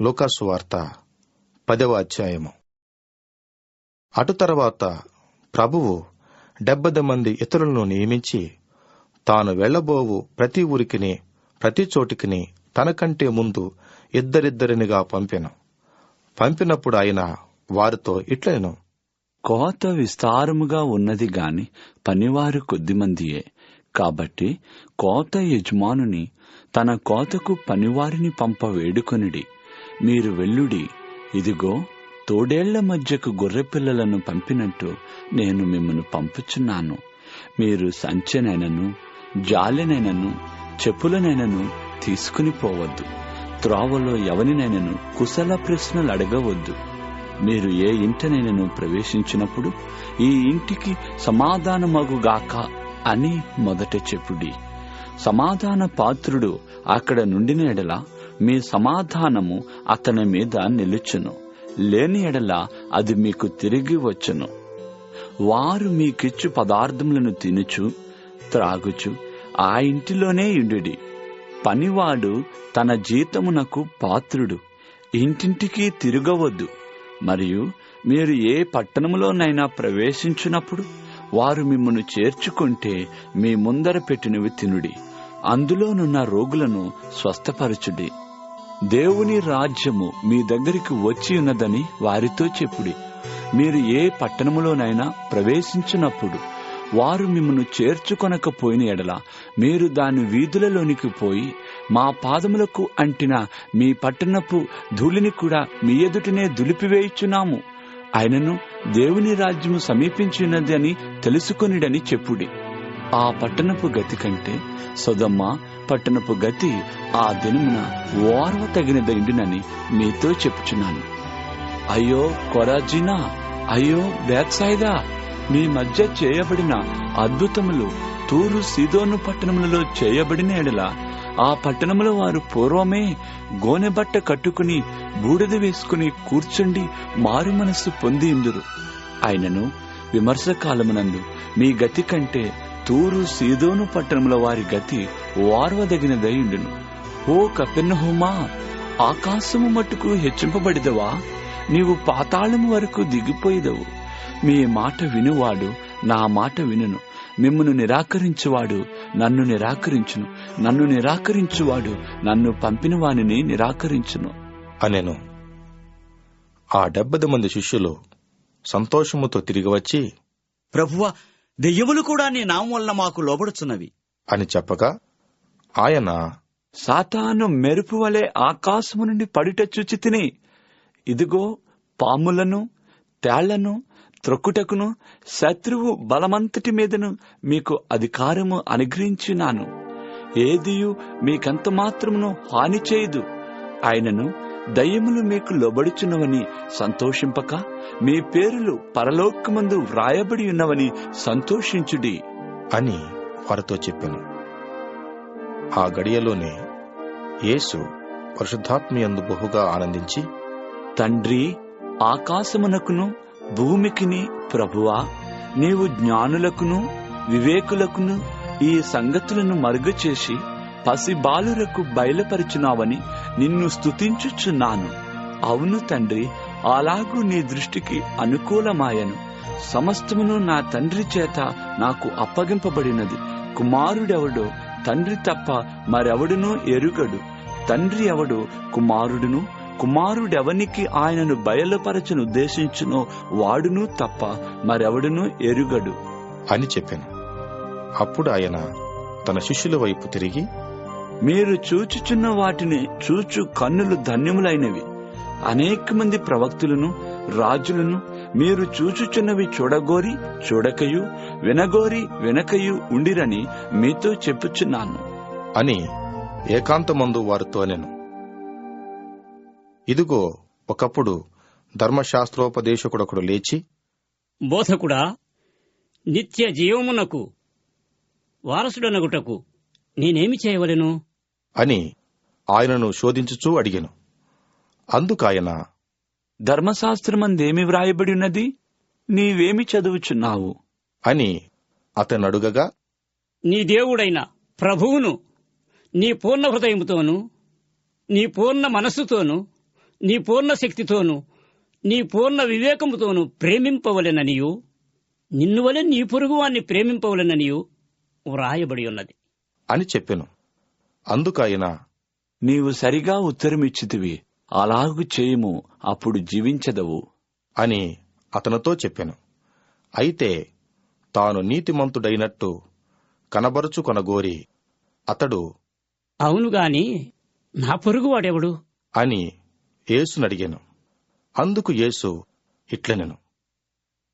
లూకాసు వార్త పదవ అధ్యాయము. అటు తర్వాత ప్రభువు డెబ్బది మంది ఇతరులను నియమించి తాను వెళ్ళబోవు ప్రతి ఊరికిని ప్రతి చోటికిని తనకంటే ముందు ఇద్దరిద్దరినిగా పంపెను. పంపినప్పుడు ఆయన వారితో ఇట్లను కోత విస్తారముగా ఉన్నది గాని పనివారు కొద్దిమందియే. కాబట్టి కోత యజమానుని తన కోతకు పనివారిని పంప వేడుకొనిడి మీరు వెల్లుడి ఇదిగో తోడేళ్ళ మధ్యకు గొర్రెపిల్లలను పంపినట్టు నేను మిమ్మను పంపుచున్నాను. మీరు సంచెనైనను జాలినైనను చెప్పులనైనను తీసుకుని పోవద్దు. త్రోవలో ఎవరినైనను కుశల ప్రశ్నలు అడగవద్దు. మీరు ఏ ఇంటనైనను ప్రవేశించినప్పుడు ఈ ఇంటికి సమాధానమగుగాక అని మొదట చెప్పుడి. సమాధాన పాత్రుడు అక్కడ నుండిన ఎడల మీ సమాధానము అతని మీద నిలుచును. లేని ఎడల అది మీకు తిరిగి వచ్చును. వారు మీకిచ్చు పదార్థములను తినుచు త్రాగుచు ఆ ఇంటిలోనే ఇండుడి పనివాడు తన జీతమునకు పాత్రుడు ఇంటింటికి తిరగవద్దు. మరియు మీరు ఏ పట్టణములోనైనా ప్రవేశించినప్పుడు వారు మిమ్మను చేర్చుకుంటే మీ ముందర పెట్టినవి తినుడి. అందులోనున్న రోగులను స్వస్థపరచుడి. దేవుని రాజ్యము మీ దగ్గరికి వచ్చి ఉన్నదని వారితో చెప్పుడి. మీరు ఏ పట్టణములోనైనా ప్రవేశించినప్పుడు వారు మిమ్మను చేర్చుకొనకపోయిన ఎడల మీరు దాని వీధులలోనికి పోయి మా పాదములకు అంటిన మీ పట్టణపు ధూళిని కూడా మీ ఎదుటనే దులిపివేయుచున్నాము. ఆయనను దేవుని రాజ్యము సమీపించినది అని తెలుసుకొనిడని చెప్పుడి. ఆ పట్టణపు గతి కంటే సొదమ్మ పట్టణపు గతి ఆ దినమున ఓర్వ తగినదైండునని మీతో చెప్పుచున్నాను. అయ్యో కొరాజినా అయ్యో బేత్సాయిదా మీ మధ్య చేయబడిన అద్భుతములు తూరు సీదోను పట్టణములలో చేయబడిన ఎడల ఆ పట్టణముల వారు పూర్వమే గోనెబట్ట కట్టుకుని బూడిద వేసుకుని కూర్చుండి మారు మనస్సు పొంది ఇందురు ఆయనను విమర్శకాలమునందు మీ గతి కంటే తూరు సీదోను పట్టణముల వారి గతి వార్వదగినదైండును ఓ కపెన్నహుమా ఆకాశము మట్టుకు హెచ్చింపబడిదవా? నీవు పాతాళము వరకు దిగిపోయిదవు. మీ మాట వినువాడు నా మాట వినును. మిమ్మును నిరాకరించువాడు నన్ను నిరాకరించును. నన్ను నిరాకరించువాడు నన్ను పంపిన వానిని నిరాకరించును. అనెను. ఆ డెబ్బది మంది శిష్యులు సంతోషముతో తిరిగి వచ్చి ప్రభువా దెయ్యములు కూడా నీ నామం వలన మాకు లోబడుచున్నవి. అని చెప్పగా ఆయన సాతాను మెరుపు వలె ఆకాశము నుండి పడిట చూచి తిని ఇదిగో పాములను తేళ్ళను త్రొక్కుటకును శత్రువు బలమంతటి మీదను మీకు అధికారము అనుగ్రహించినాను ఏదియు మీకంత మాత్రమును హాని చేయదు. ఆయనను దయ్యములు మీకు లోబడుచున్నవని సంతోషింపక మీ పేరులు పరలోకమందు వ్రాయబడి ఉన్నవని సంతోషించుడి అని వారితో చెప్పెను. ఆ గడియలోనే యేసు పరిశుద్ధాత్మయందు బహుగా ఆనందించి తండ్రి ఆకాశమునకును భూమికిని ప్రభువా నీవు జ్ఞానులకును వివేకులకును ఈ సంగతులను మరుగు చేసి పసి బాలురకు బయలుపరిచినావని నిన్ను స్తుతించుచున్నాను. అవును తండ్రి అలాగూ నీ దృష్టికి అనుకూలమాయను. సమస్తమును నా తండ్రి చేత నాకు అప్పగింపబడినది. కుమారుడెవడో తండ్రి తప్ప మరెవడునూ ఎరుగడు. తండ్రి ఎవడు కుమారుడును? కుమారుడెవనికి ఆయనను బయలుపరచను ఉద్దేశించునో వాడును తప్ప మరెవడునూ ఎరుగడు. అని చెప్పాను. అప్పుడు ఆయన తన శిష్యుల వైపు తిరిగి మీరు చూచుచున్న వాటిని చూచు కన్నులు ధన్యములైనవి. అనేక మంది ప్రవక్తులను రాజులను మీరు చూచుచున్నవి చూడగోరి చూడకయు వినగోరి వినకయు ఉండిరని మీతో చెప్పుచున్నాను. అని ఏకాంతమందు వారితో నేను ఇదిగో ఒకప్పుడు ధర్మశాస్త్రోపదేశకుడొకడు లేచి బోధకుడా నిత్య జీవమునకు వారసుడనగుటకు నేనేమి చేయవలెను? అని ఆయనను శోధించుచూ అడిగాను. అందుకాయన ధర్మశాస్త్రమందేమి వ్రాయబడి ఉన్నది నీవేమి చదువుచున్నావు? అని అతనడుగగా నీ దేవుడైన ప్రభువును నీ పూర్ణ హృదయముతోను నీ పూర్ణ మనస్సుతోను నీ పూర్ణ శక్తితోనూ నీ పూర్ణ వివేకముతోనూ ప్రేమింపవలెననియు నిన్ను వలె నీ పొరుగువాన్ని ప్రేమింపవలెననియు వ్రాయబడి ఉన్నది. అని చెప్పెను. అందుకాయన నీవు సరిగా ఉత్తరమిచ్చితివి. అలాగు చేయము అప్పుడు జీవించదవు. అని అతనితో చెప్పెను. అయితే తాను నీతిమంతుడైనట్టు కనబరుచుకొనగోరి అతడు అవును గాని నా పొరుగువాడెవడు? అని యేసునడిగాను. అందుకు యేసు ఇట్లనెను.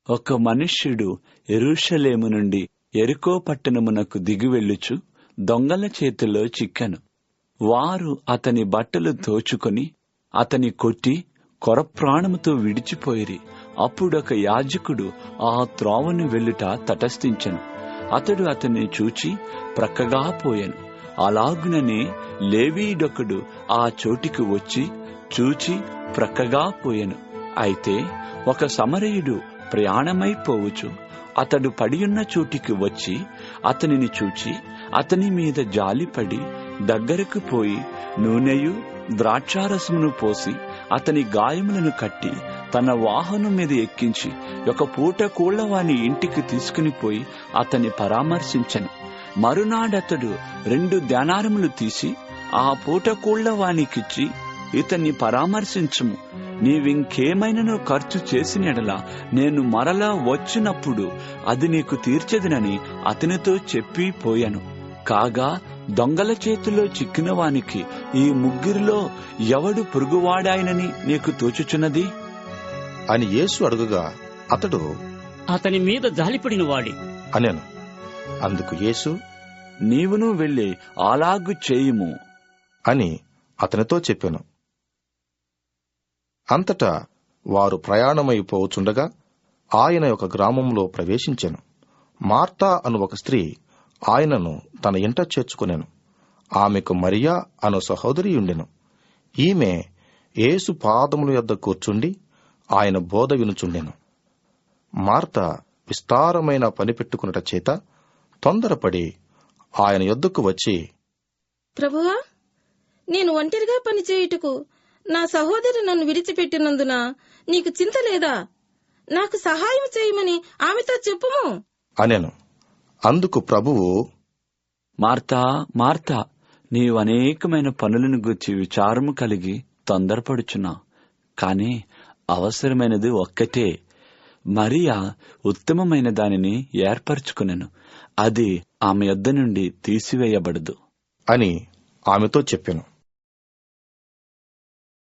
ఒక మనుష్యుడు ఎరుషలేము నుండి ఎరుకో పట్టణమునకు దిగివెళ్ళుచు దొంగల చేతిలో చిక్కను. వారు అతని బట్టలు దోచుకొని అతని కొట్టి కొరప్రాణముతో విడిచిపోయిరి. అప్పుడొక యాజకుడు ఆ త్రోవను వెళ్ళుట తటస్థించెను. అతడు అతన్ని చూచి ప్రక్కగా పోయాను. అలాగుననే లేవీడొకడు ఆ చోటికి వచ్చి చూచి ప్రక్కగా పోయాను. అయితే ఒక సమరయుడు ప్రయాణమైపోవచ్చు అతడు పడియున్న చోటికి వచ్చి అతనిని చూచి అతని మీద జాలిపడి దగ్గరకు పోయి నూనెయు ద్రాక్షారసమును పోసి అతని గాయములను కట్టి తన వాహనం మీద ఎక్కించి ఒక పూట కూళ్ళవాని ఇంటికి తీసుకుని పోయి అతన్ని పరామర్శించను. మరునాడతడు రెండు ధ్యానారములు తీసి ఆ పూట కూళ్ళవానికిచ్చి ఇతన్ని పరామర్శించము. నీవింకేమైనను ఖర్చు చేసిన నేను మరలా వచ్చినప్పుడు అది నీకు తీర్చదునని అతనితో చెప్పి పోయాను. కాగా దొంగల చేతిలో చిక్కిన వానికి ఈ ముగ్గురిలో ఎవడు పొరుగువాడాయనని నీకు తోచుచున్నది? అని యేసు అడుగుగా అతడు అతని మీద జాలిపడిన వాడి. అనెను. అందుకు యేసు నీవును వెళ్ళి అలాగు చేయుము. అని అతనితో చెప్పెను. అంతటా వారు ప్రయాణమైపోవచుండగా ఆయన ఒక గ్రామంలో ప్రవేశించెను. మార్తా అను ఒక స్త్రీ ఆయనను తన ఇంట చేర్చుకునెను. ఆమెకు మరియా అను సహోదరి ఉండెను ఈమె యేసు పాదముల యొద్ద కూర్చుండి ఆయన బోధ వినుచుండెను. మార్త విస్తారమైన పని పెట్టుకున్నట చేత తొందరపడి ఆయన యొద్దకు వచ్చి ప్రభువా నేను ఒంటరిగా పనిచేయుటకు నా సహోదరి నన్ను విడిచిపెట్టినందున నీకు చింత లేదా? నాకు సహాయం చేయమని ఆమెతో చెప్పుము. అనెను. అందుకు ప్రభువు మార్తా మార్తా నీవు అనేకమైన పనులను గుర్చి విచారము కలిగి తొందరపడుచున్నావు కాని అవసరమైనది ఒక్కటే. మరియా ఉత్తమమైన దానిని ఏర్పరచుకునెను. అది ఆమె యొద్ద నుండి తీసివేయబడదు. అని ఆమెతో చెప్పెను.